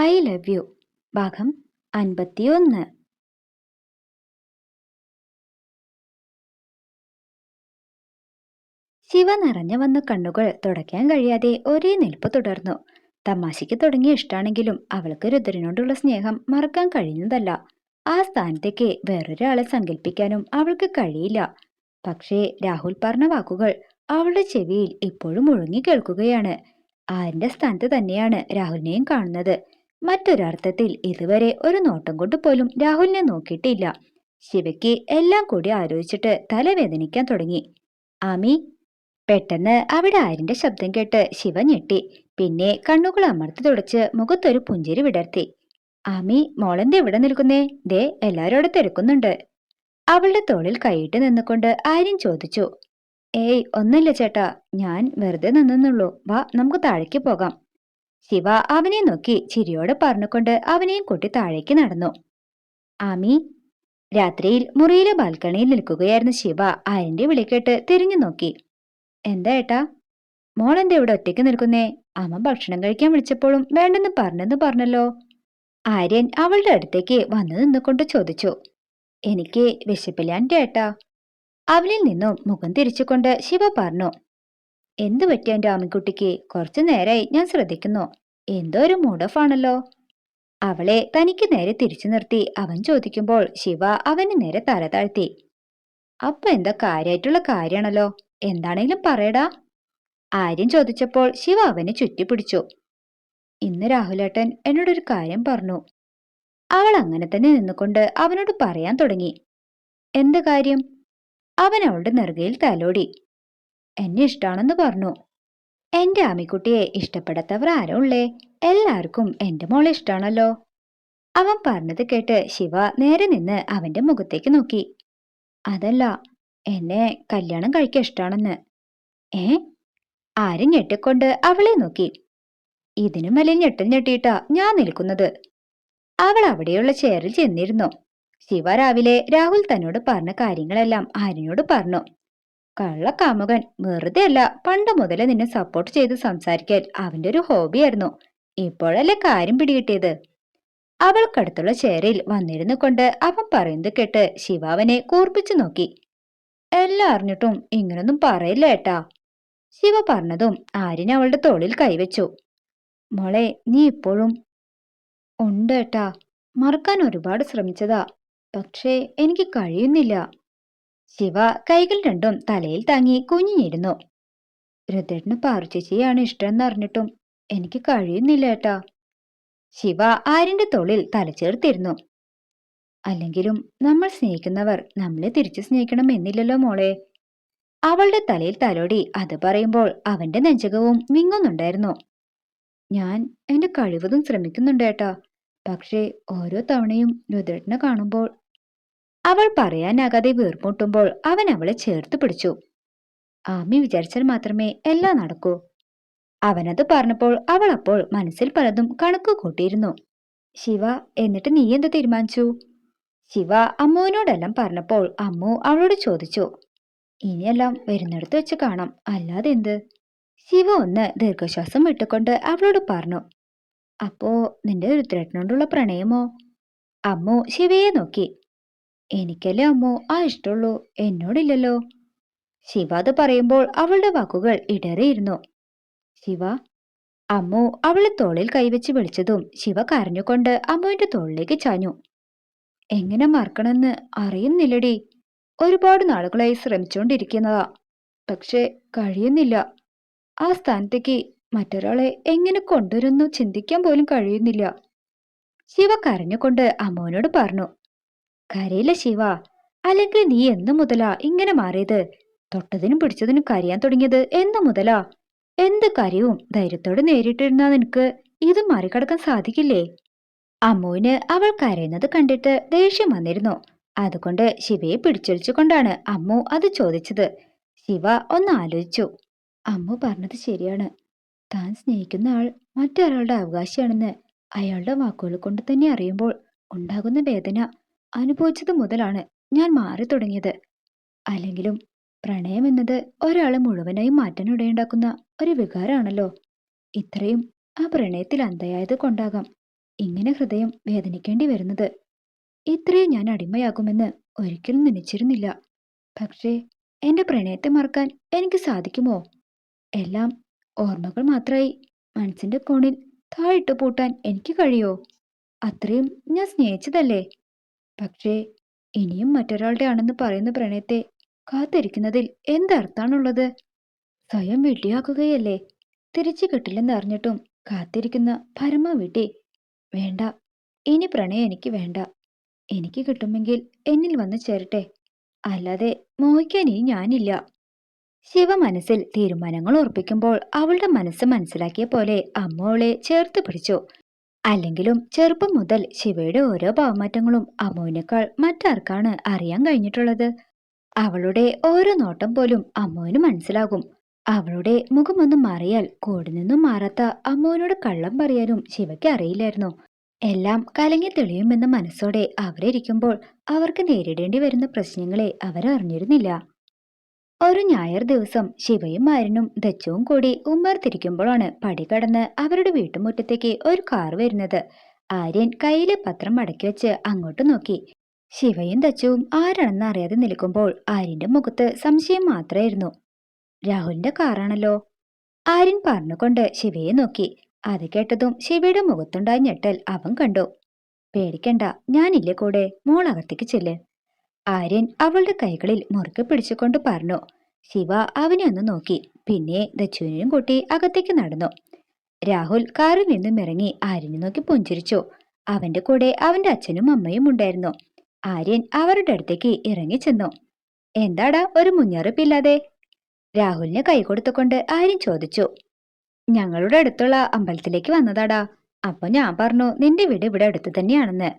I love you ഭാഗം അൻപത്തിയൊന്ന്. ശിവ നിറഞ്ഞു വന്ന കണ്ണുകൾ തുടയ്ക്കാൻ കഴിയാതെ ഒരേ നിൽപ്പ് തുടർന്നു. തമാശയ്ക്ക് തുടങ്ങിയ ഇഷ്ടാണെങ്കിലും അവൾക്ക് രുദ്രനോടുള്ള സ്നേഹം മറക്കാൻ കഴിയുന്നതല്ല. ആ സ്ഥാനത്തേക്ക് വേറൊരാളെ സങ്കല്പിക്കാനും അവൾക്ക് കഴിയില്ല. പക്ഷേ രാഹുൽ പറഞ്ഞ വാക്കുകൾ അവളുടെ ചെവിയിൽ ഇപ്പോഴും മുഴങ്ങി കേൾക്കുകയാണ്. ആരിന്റെ സ്ഥാനത്ത് തന്നെയാണ് രാഹുലിനെയും കാണുന്നത്. മറ്റൊരർത്ഥത്തിൽ ഇതുവരെ ഒരു നോട്ടം കൊണ്ട് പോലും രാഹുലിനെ നോക്കിയിട്ടില്ല. ശിവയ്ക്ക് എല്ലാം കൂടി ആലോചിച്ചിട്ട് തലവേദനിക്കാൻ തുടങ്ങി. ആമി പെട്ടെന്ന് അവിടെ ആരിന്റെ ശബ്ദം കേട്ട് ശിവ ഞെട്ടി. പിന്നെ കണ്ണുകൾ അമർത്തി തുടച്ച് മുഖത്തൊരു പുഞ്ചിരി വിടർത്തി. ആമി മോളെന്ത് എവിടെ നിൽക്കുന്നേ? ദേ എല്ലാരോടെ തിരക്കുന്നുണ്ട്. അവളുടെ തോളിൽ കൈയിട്ട് നിന്നുകൊണ്ട് ആര്യൻ ചോദിച്ചു. ഏയ് ഒന്നല്ല ചേട്ടാ. ഞാൻ വെറുതെ നിന്നുള്ളൂ. വാ നമുക്ക് താഴേക്ക് പോകാം. ശിവ അവനെ നോക്കി ചിരിയോട് പറഞ്ഞുകൊണ്ട് അവനെയും കൂട്ടി താഴേക്ക് നടന്നു. ആമി രാത്രിയിൽ മുറിയിലെ ബാൽക്കണിയിൽ നിൽക്കുകയായിരുന്ന ശിവ ആര്യന്റെ വിളിക്കേട്ട് തിരിഞ്ഞു നോക്കി. എന്താ ഏട്ടാ? എന്താ ഇവിടെ ഒറ്റയ്ക്ക് നിൽക്കുന്നേ? അമ്മ ഭക്ഷണം കഴിക്കാൻ വിളിച്ചപ്പോഴും വേണ്ടെന്ന് പറഞ്ഞെന്ന് പറഞ്ഞല്ലോ. ആര്യൻ അവളുടെ അടുത്തേക്ക് വന്നു നിന്നുകൊണ്ട് ചോദിച്ചു. എനിക്ക് വിശപ്പില്ലാന്റെ ഏട്ടാ. അവനിൽ നിന്നും മുഖം തിരിച്ചുകൊണ്ട് ശിവ പറഞ്ഞു. എന്തു പറ്റി എന്റെ ആമിക്കുട്ടിക്ക് കുറച്ചു നേരായി ഞാൻ ശ്രദ്ധിക്കുന്നു. എന്തോ ഒരു മൂഡ് ഓഫ് ആണല്ലോ. അവളെ തനിക്ക് നേരെ തിരിച്ചു നിർത്തി. അവൻ ചോദിക്കുമ്പോൾ ശിവ അവന് നേരെ തല താഴ്ത്തി. അപ്പൊ എന്താ കാര്യമായിട്ടുള്ള കാര്യമാണല്ലോ? എന്താണെങ്കിലും പറയടാ. ആര്യൻ ചോദിച്ചപ്പോൾ ശിവ അവനെ ചുറ്റിപ്പിടിച്ചു. ഇന്ന് രാഹുലേട്ടൻ എന്നോടൊരു കാര്യം പറഞ്ഞു. അവൾ അങ്ങനെ തന്നെ നിന്നുകൊണ്ട് അവനോട് പറയാൻ തുടങ്ങി. എന്ത് കാര്യം? അവൻ അവളുടെ നെറുകയിൽ തലോടി. എന്നെ ഇഷ്ടമാണെന്ന് പറഞ്ഞു. എന്റെ ആമിക്കുട്ടിയെ ഇഷ്ടപ്പെടാത്തവർ ആരോ ഉള്ളേ? എല്ലാവർക്കും എന്റെ മോളെ ഇഷ്ടമാണല്ലോ അവൻ പറഞ്ഞത് കേട്ട് ശിവ നേരെ നിന്ന് അവന്റെ മുഖത്തേക്ക് നോക്കി. അതല്ല എന്നെ കല്യാണം കഴിക്കാൻ ഇഷ്ടമാണെന്ന് ഏ? ആരും ഞെട്ടിക്കൊണ്ട് അവളെ നോക്കി. ഇതിനും വലിയ ഞെട്ടൽ ഞെട്ടിയിട്ടാ ഞാൻ നിൽക്കുന്നത്. അവൾ അവിടെയുള്ള ചെയറിൽ ചെന്നിരുന്നു. ശിവ രാവിലെ രാഹുൽ തന്നോട് പറഞ്ഞ കാര്യങ്ങളെല്ലാം ആര്യനോട് പറഞ്ഞു. കള്ളക്കാമുകൻ വെറുതെ അല്ല പണ്ട് മുതലേ നിന്നെ സപ്പോർട്ട് ചെയ്ത് സംസാരിക്കാൻ അവന്റെ ഒരു ഹോബിയായിരുന്നു ഇപ്പോഴല്ലേ കാര്യം പിടികിട്ടിയത്? അവൾക്കടുത്തുള്ള ചേരയിൽ വന്നിരുന്നു കൊണ്ട് അവൻ പറയുന്നത് കേട്ട് ശിവാവനെ കൂർപ്പിച്ചു നോക്കി. എല്ലാം അറിഞ്ഞിട്ടും ഇങ്ങനൊന്നും പറയില്ല ഏട്ടാ. ശിവ പറഞ്ഞതും ആര്യനെ അവളുടെ തോളിൽ കൈവച്ചു. മോളെ നീ ഇപ്പോഴും ഉണ്ട് ഏട്ടാ. മറക്കാൻ ഒരുപാട് ശ്രമിച്ചതാ. പക്ഷേ എനിക്ക് കഴിയുന്നില്ല. ശിവ കൈകൾ രണ്ടും തലയിൽ താങ്ങി കുഞ്ഞിഞ്ഞിരുന്നു രുദ്രന് പാറുചേച്ചിയാണ് ഇഷ്ടമെന്ന് അറിഞ്ഞിട്ടും എനിക്ക് കഴിയുന്നില്ല ഏട്ടാ. ശിവ ആര്യന്റെ തോളിൽ തലചേർത്തിരുന്നു അല്ലെങ്കിലും നമ്മൾ സ്നേഹിക്കുന്നവർ നമ്മളെ തിരിച്ചു സ്നേഹിക്കണം എന്നില്ലല്ലോ മോളെ. അവളുടെ തലയിൽ തലോടി അത് പറയുമ്പോൾ അവന്റെ നെഞ്ചകവും വിങ്ങുന്നുണ്ടായിരുന്നു. ഞാൻ എന്റെ കഴിവതും ശ്രമിക്കുന്നുണ്ട് ഏട്ടാ. പക്ഷേ ഓരോ തവണയും രുദ്രനെ കാണുമ്പോൾ അവൾ പറയാനാകാതെ വീർമുട്ടുമ്പോൾ അവൻ അവളെ ചേർത്ത് പിടിച്ചു. ആമി വിചാരിച്ചാൽ മാത്രമേ എല്ലാം നടക്കൂ. അവനത് പറഞ്ഞപ്പോൾ അവൾ അപ്പോൾ മനസ്സിൽ പലതും കണക്ക് കൂട്ടിയിരുന്നു. ശിവ എന്നിട്ട് നീ എന്ത് തീരുമാനിച്ചു? ശിവ അമ്മുവിനോടെല്ലാം പറഞ്ഞപ്പോൾ അമ്മു അവളോട് ചോദിച്ചു. ഇനിയെല്ലാം വരുന്നിടത്ത് വെച്ച് കാണാം. അല്ലാതെ എന്ത്? ശിവ ഒന്ന് ദീർഘശ്വാസം വിട്ടുകൊണ്ട് അവളോട് പറഞ്ഞു. അപ്പോ നിന്റെ രുദ്രേട്ടനോടുള്ള പ്രണയമോ? അമ്മു ശിവയെ നോക്കി. എനിക്കല്ലേ അമ്മോ ആ ഇഷ്ടമുള്ളൂ എന്നോടില്ലല്ലോ. ശിവ അത് പറയുമ്പോൾ അവളുടെ വാക്കുകൾ ഇടറിയിരുന്നു. ശിവ അമ്മു അവളെ തോളിൽ കൈവച്ച് വിളിച്ചതും ശിവ കരഞ്ഞുകൊണ്ട് അമ്മുവിന്റെ തോളിലേക്ക് ചാഞ്ഞു. എങ്ങനെ മറക്കണമെന്ന് അറിയുന്നില്ലടി. ഒരുപാട് നാളുകളായി ശ്രമിച്ചുകൊണ്ടിരിക്കുന്നതാ. പക്ഷെ കഴിയുന്നില്ല. ആ സ്ഥാനത്തേക്ക് മറ്റൊരാളെ എങ്ങനെ കൊണ്ടുവരുന്നു ചിന്തിക്കാൻ പോലും കഴിയുന്നില്ല. ശിവ കരഞ്ഞുകൊണ്ട് അമ്മുവിനോട് പറഞ്ഞു. കരയില്ല ശിവ. അല്ലെങ്കിൽ നീ എന്നു മുതലാ ഇങ്ങനെ മാറിയത്? തൊട്ടതിനും പിടിച്ചതിനും കരയാൻ തുടങ്ങിയത് എന്നു മുതലാ? എന്ത് കാര്യവും ധൈര്യത്തോടെ നേരിട്ടിരുന്നാ നിനക്ക് ഇത് മറികടക്കാൻ സാധിക്കില്ലേ? അമ്മുവിന് അവൾ കരയുന്നത് കണ്ടിട്ട് ദേഷ്യം വന്നിരുന്നു. അതുകൊണ്ട് ശിവയെ പിടിച്ചൊളിച്ചുകൊണ്ടാണ് അമ്മു അത് ചോദിച്ചത്. ശിവ ഒന്ന് ആലോചിച്ചു. അമ്മു പറഞ്ഞത് ശരിയാണ്. താൻ സ്നേഹിക്കുന്ന ആൾ മറ്റൊരാളുടെ അവകാശിയാണെന്ന് അയാളുടെ വാക്കുകൾ കൊണ്ട് തന്നെ അറിയുമ്പോൾ ഉണ്ടാകുന്ന വേദന അനുഭവിച്ചത് മുതലാണ് ഞാൻ മാറി തുടങ്ങിയത്. അല്ലെങ്കിലും പ്രണയം എന്നത് ഒരാളെ മുഴുവനായും മാറ്റാനിടയുണ്ടാക്കുന്ന ഒരു വികാരമാണല്ലോ. ഇത്രയും ആ പ്രണയത്തിൽ അന്ധയായത് കൊണ്ടാകാം ഇങ്ങനെ ഹൃദയം വേദനിക്കേണ്ടി വരുന്നത്. ഇത്രയും ഞാൻ അടിമയാകുമെന്ന് ഒരിക്കലും നനച്ചിരുന്നില്ല. പക്ഷേ എന്റെ പ്രണയത്തെ മറക്കാൻ എനിക്ക് സാധിക്കുമോ? എല്ലാം ഓർമ്മകൾ മാത്രമായി മനസ്സിന്റെ കോണിൽ താഴിട്ട് പൂട്ടാൻ എനിക്ക് കഴിയോ? അത്രയും ഞാൻ സ്നേഹിച്ചതല്ലേ? പക്ഷേ ഇനിയും മറ്റൊരാളുടെ ആണെന്ന് പറയുന്ന പ്രണയത്തെ കാത്തിരിക്കുന്നതിൽ എന്തർത്ഥാണുള്ളത് സ്വയം വെട്ടിയാക്കുകയല്ലേ? തിരിച്ചു കിട്ടില്ലെന്ന് അറിഞ്ഞിട്ടും കാത്തിരിക്കുന്ന പരമ വിഡ്ഢി വേണ്ട ഇനി പ്രണയം എനിക്ക് വേണ്ട. എനിക്ക് കിട്ടുമെങ്കിൽ എന്നിൽ വന്നു ചേരട്ടെ. അല്ലാതെ മോഹിക്കാൻ ഇനി ഞാനില്ല. ശിവ മനസ്സിൽ തീരുമാനങ്ങൾ ഉറപ്പിക്കുമ്പോൾ അവളുടെ മനസ്സ് മനസ്സിലാക്കിയ പോലെ അമ്മ അവളെ ചേർത്ത് പിടിച്ചു. അല്ലെങ്കിലും ചെറുപ്പം മുതൽ ശിവയുടെ ഓരോ ഭാവമാറ്റങ്ങളും അമ്മുവിനേക്കാൾ മറ്റാർക്കാണ് അറിയാൻ കഴിഞ്ഞിട്ടുള്ളത്? അവളുടെ ഓരോ നോട്ടം പോലും അമ്മുവിന് മനസ്സിലാകും. അവളുടെ മുഖമൊന്നും മാറിയാൽ കൂടെ നിന്നും മാറാത്ത അമ്മുവിനോട് കള്ളം പറയാനും ശിവയ്ക്ക് അറിയില്ലായിരുന്നു. എല്ലാം കലങ്ങി തെളിയുമെന്ന മനസ്സോടെ അവരിയ്ക്കുമ്പോൾ അവർക്ക് നേരിടേണ്ടി വരുന്ന പ്രശ്നങ്ങളെ അവരറിഞ്ഞിരുന്നില്ല. ഒരു ഞായർ ദിവസം ശിവയും മാരനും ദച്ചുവും കൂടി ഉമ്മർത്തിരിക്കുമ്പോഴാണ് പടി കടന്ന് അവരുടെ വീട്ടുമുറ്റത്തേക്ക് ഒരു കാർ വരുന്നത്. ആര്യൻ കയ്യിലെ പത്രം മടക്കി വെച്ച് അങ്ങോട്ട് നോക്കി. ശിവയും ദച്ചുവും ആരാണെന്ന് അറിയാതെ നിൽക്കുമ്പോൾ ആര്യന്റെ മുഖത്ത് സംശയം മാത്രമായിരുന്നു. രാഹുലിന്റെ കാറാണല്ലോ. ആര്യൻ പറഞ്ഞുകൊണ്ട് ശിവയെ നോക്കി. അത് കേട്ടതും ശിവയുടെ മുഖത്തുണ്ടായ ഞെട്ടൽ അവൻ കണ്ടു. പേടിക്കണ്ട ഞാനില്ലേ കൂടെ? ചെല്ലേ ചെല്ല്. ആര്യൻ അവളുടെ കൈകളിൽ മുറുക്കെ പിടിച്ചുകൊണ്ട് പറഞ്ഞു ശിവ അവനെ ഒന്ന് നോക്കി. പിന്നെ ദച്ചുവിനെയും കൂട്ടി അകത്തേക്ക് നടന്നു. രാഹുൽ കാറിൽ നിന്നും ഇറങ്ങി ആര്യനെ നോക്കി പുഞ്ചിരിച്ചു. അവന്റെ കൂടെ അവന്റെ അച്ഛനും അമ്മയും ഉണ്ടായിരുന്നു. ആര്യൻ അവരുടെ അടുത്തേക്ക് ഇറങ്ങി ചെന്നു. എന്താടാ ഒരു മുന്നറിയിപ്പില്ലാതെ? രാഹുലിനെ കൈ കൊടുത്തുകൊണ്ട് ആര്യൻ ചോദിച്ചു. ഞങ്ങളുടെ അടുത്തുള്ള അമ്പലത്തിലേക്ക് വന്നതാടാ. അപ്പൊ ഞാൻ പറഞ്ഞു നിന്റെ വീട് ഇവിടെ അടുത്ത് തന്നെയാണെന്ന്.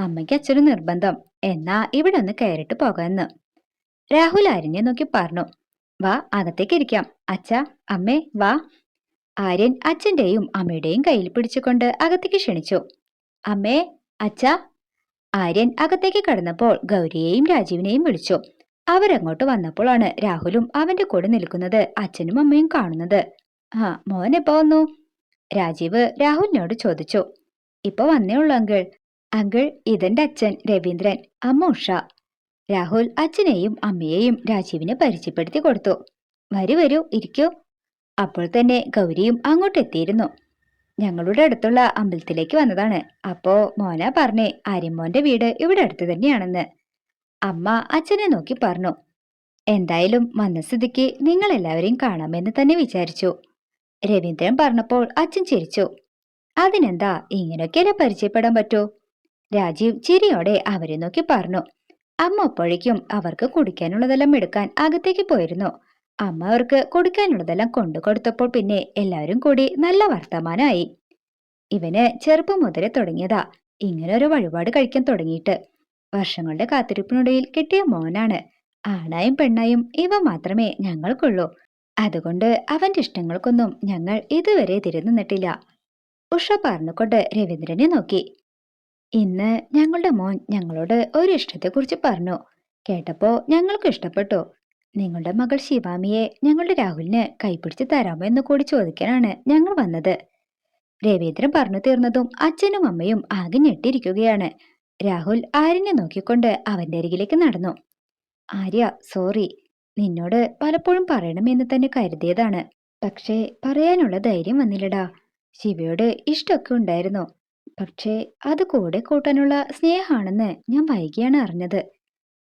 അമ്മയ്ക്ക് അച്ഛനും നിർബന്ധം. എന്നാ ഇവിടെ ഒന്ന് കയറിട്ട് പോകാമെന്ന് രാഹുൽ ആര്യനെ നോക്കി പറഞ്ഞു. വാ അകത്തേക്ക് ഇരിക്കാം. അച്ഛ അമ്മേ വാ. ആര്യൻ അച്ഛന്റെയും അമ്മയുടെയും കയ്യിൽ പിടിച്ചുകൊണ്ട് അകത്തേക്ക് ക്ഷണിച്ചു. അമ്മേ അച്ഛ. ആര്യൻ അകത്തേക്ക് കടന്നപ്പോൾ ഗൗരിയെയും രാജീവിനെയും വിളിച്ചു. അവരങ്ങോട്ട് വന്നപ്പോഴാണ് രാഹുലും അവന്റെ കൂടെ നിൽക്കുന്നത് അച്ഛനും അമ്മയും കാണുന്നത്. ആ മോൻ എപ്പോ വന്നു? രാജീവ് രാഹുലിനോട് ചോദിച്ചു. ഇപ്പൊ വന്നേ ഉള്ളൂ അങ്കിൾ. അങ്കിൾ ഇതെന്റെ അച്ഛൻ രവീന്ദ്രൻ അമ്മ ഉഷ. രാഹുൽ അച്ഛനെയും അമ്മയെയും രാജീവിനെ പരിചയപ്പെടുത്തി കൊടുത്തു. വരൂ വരൂ ഇരിക്കൂ. അപ്പോൾ തന്നെ ഗൗരിയും അങ്ങോട്ട് എത്തിയിരുന്നു. ഞങ്ങളുടെ അടുത്തുള്ള അമ്പലത്തിലേക്ക് വന്നതാണ്. അപ്പോ മോന പറഞ്ഞേ ആര്യമ്മോന്റെ വീട് ഇവിടെ അടുത്ത് തന്നെയാണെന്ന്. അമ്മ അച്ഛനെ നോക്കി പറഞ്ഞു. എന്തായാലും വന്ന സ്ഥിതിക്ക് നിങ്ങൾ എല്ലാവരെയും കാണാമെന്ന് തന്നെ വിചാരിച്ചു. രവീന്ദ്രൻ പറഞ്ഞപ്പോൾ അച്ഛൻ ചിരിച്ചു. അതിനെന്താ ഇങ്ങനെയൊക്കെയല്ലേ പരിചയപ്പെടാൻ പറ്റൂ? രാജീവ് ചിരിയോടെ അവരെ നോക്കി പറഞ്ഞു. അമ്മ അപ്പോഴേക്കും അവർക്ക് കുടിക്കാനുള്ളതെല്ലാം എടുക്കാൻ അകത്തേക്ക് പോയിരുന്നു. അമ്മ അവർക്ക് കുടിക്കാനുള്ളതെല്ലാം കൊണ്ടു കൊടുത്തപ്പോൾ പിന്നെ എല്ലാവരും കൂടി നല്ല വർത്തമാനമായി ഇവന് ചെറുപ്പം മുതലേ തുടങ്ങിയതാ. ഇങ്ങനെ ഒരു വഴിപാട് കഴിക്കാൻ തുടങ്ങിയിട്ട്. വർഷങ്ങളുടെ കാത്തിരിപ്പിനിടയിൽ കിട്ടിയ മോനാണ്. ആണായും പെണ്ണായും ഇവ മാത്രമേ ഞങ്ങൾക്കുള്ളൂ. അതുകൊണ്ട് അവന്റെ ഇഷ്ടങ്ങൾക്കൊന്നും ഞങ്ങൾ ഇതുവരെ തിരുന്നിട്ടില്ല ഉഷ പറഞ്ഞുകൊണ്ട് രവീന്ദ്രനെ നോക്കി. ഇന്ന് ഞങ്ങളുടെ മോൻ ഞങ്ങളോട് ഒരു ഇഷ്ടത്തെക്കുറിച്ച് പറഞ്ഞു. കേട്ടപ്പോ ഞങ്ങൾക്ക് ഇഷ്ടപ്പെട്ടു. നിങ്ങളുടെ മകൾ ശിവാമിയെ ഞങ്ങളുടെ രാഹുലിന് കൈപിടിച്ച് തരാമോ എന്ന് കൂടി ചോദിക്കാനാണ് ഞങ്ങൾ വന്നത്. രവീന്ദ്രൻ പറഞ്ഞു തീർന്നതും അച്ഛനും അമ്മയും ആകെ ഞെട്ടിയിരിക്കുകയാണ്. രാഹുൽ ആര്യനെ നോക്കിക്കൊണ്ട് അവന്റെ അരികിലേക്ക് നടന്നു. ആര്യ സോറി നിന്നോട് പലപ്പോഴും പറയണമെന്ന് തന്നെ കരുതിയതാണ്. പക്ഷേ പറയാനുള്ള ധൈര്യം വന്നില്ലടാ. ശിവയോട് ഇഷ്ടമൊക്കെ ഉണ്ടായിരുന്നു. പക്ഷേ അത് കൂടെ കൂട്ടാനുള്ള സ്നേഹമാണെന്ന് ഞാൻ വൈകിയാണ് അറിഞ്ഞത്.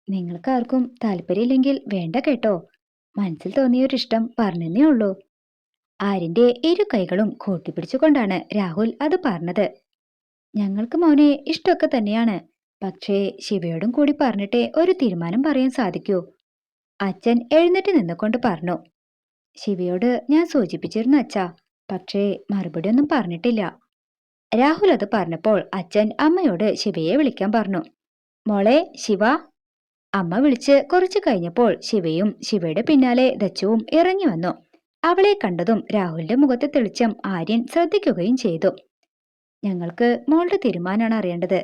നിങ്ങൾക്കാർക്കും താല്പര്യമില്ലെങ്കിൽ വേണ്ട കേട്ടോ. മനസ്സിൽ തോന്നിയൊരിഷ്ടം പറഞ്ഞേ ഉള്ളൂ. ആരിന്റെ ഇരു കൈകളും കൂട്ടിപ്പിടിച്ചുകൊണ്ടാണ് രാഹുൽ അത് പറഞ്ഞത്. ഞങ്ങൾക്ക് മോനെ ഇഷ്ടമൊക്കെ തന്നെയാണ്. പക്ഷേ ശിവയോടും കൂടി പറഞ്ഞിട്ടേ ഒരു തീരുമാനം പറയാൻ സാധിക്കൂ. അച്ഛൻ എഴുന്നേറ്റ് നിന്നുകൊണ്ട് പറഞ്ഞു. ശിവയോട് ഞാൻ സൂചിപ്പിച്ചിരുന്നു അച്ഛാ. പക്ഷേ മറുപടി ഒന്നും പറഞ്ഞിട്ടില്ല. രാഹുൽ അത് പറഞ്ഞപ്പോൾ അച്ഛൻ അമ്മയോട് ശിവയെ വിളിക്കാൻ പറഞ്ഞു. മോളെ ശിവ. അമ്മ വിളിച്ച് കുറച്ചു കഴിഞ്ഞപ്പോൾ ശിവയും ശിവയുടെ പിന്നാലെ ദച്ചുവും ഇറങ്ങി വന്നു. അവളെ കണ്ടതും രാഹുലിന്റെ മുഖത്തെ തെളിച്ചം ആര്യൻ ശ്രദ്ധിക്കുകയും ചെയ്തു. ഞങ്ങൾക്ക് മോളുടെ തീരുമാനമാണ് അറിയേണ്ടത്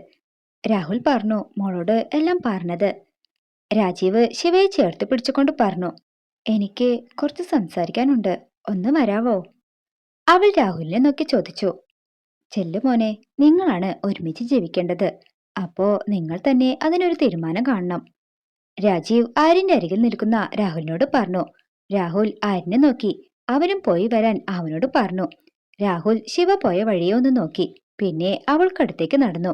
രാഹുൽ പറഞ്ഞു. മോളോട് എല്ലാം പറഞ്ഞത്. രാജീവ് ശിവയെ ചേർത്ത് പിടിച്ചുകൊണ്ട് പറഞ്ഞു. എനിക്ക് കുറച്ച് സംസാരിക്കാനുണ്ട്. ഒന്ന് വരാവോ? അവൾ രാഹുലിനെ നോക്കി ചോദിച്ചു. ചെല്ലു മോനെ നിങ്ങളാണ് ഒരുമിച്ച് ജീവിക്കേണ്ടത്. അപ്പോ നിങ്ങൾ തന്നെ അതിനൊരു തീരുമാനം കാണണം. രാജീവ് ആര്യന്റെ അരികിൽ നിൽക്കുന്ന രാഹുലിനോട് പറഞ്ഞു. രാഹുൽ ആര്യനെ നോക്കി. അവനും പോയി വരാൻ അവനോട് പറഞ്ഞു. രാഹുൽ ശിവ പോയ വഴിയെ ഒന്ന് നോക്കി. പിന്നെ അവൾക്കടുത്തേക്ക് നടന്നു.